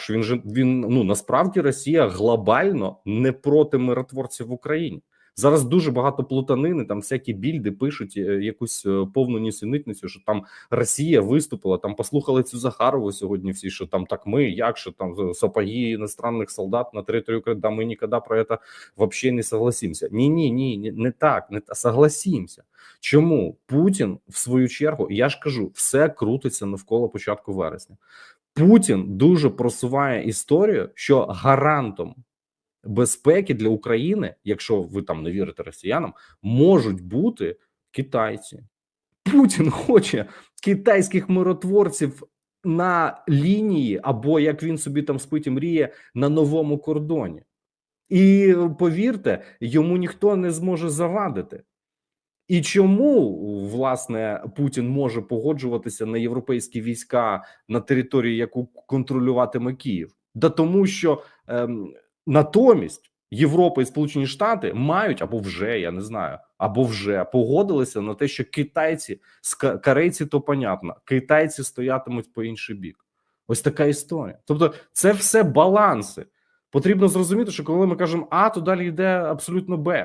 що він же він ну насправді Росія глобально не проти миротворців в Україні. Зараз дуже багато плутанини, там всякі більди пишуть е, якусь е, повну нісенітницю, що там Росія виступила. Там послухали цю Захарову сьогодні. Всі що там так ми, як що там сапоги іностранних солдат на території України, да ми ніколи про це вообще не согласимся. Ні, ні, ні, не так, не та согласимся. Чому Путін в свою чергу? Я ж кажу, все крутиться навколо початку вересня. Путін дуже просуває історію, що гарантом безпеки для України, якщо ви там не вірите росіянам, можуть бути китайці. Путін хоче китайських миротворців на лінії, або як він собі там спить і мріє на новому кордоні. І повірте, йому ніхто не зможе завадити. І чому власне Путін може погоджуватися на європейські війська на території, яку контролюватиме Київ? Да тому, що ем, натомість Європа і Сполучені Штати мають або вже я не знаю, або вже погодилися на те, що китайці корейці, то понятно, китайці стоятимуть по інший бік. Ось така історія. Тобто, це все баланси. Потрібно зрозуміти, що коли ми кажемо А, то далі йде абсолютно Б.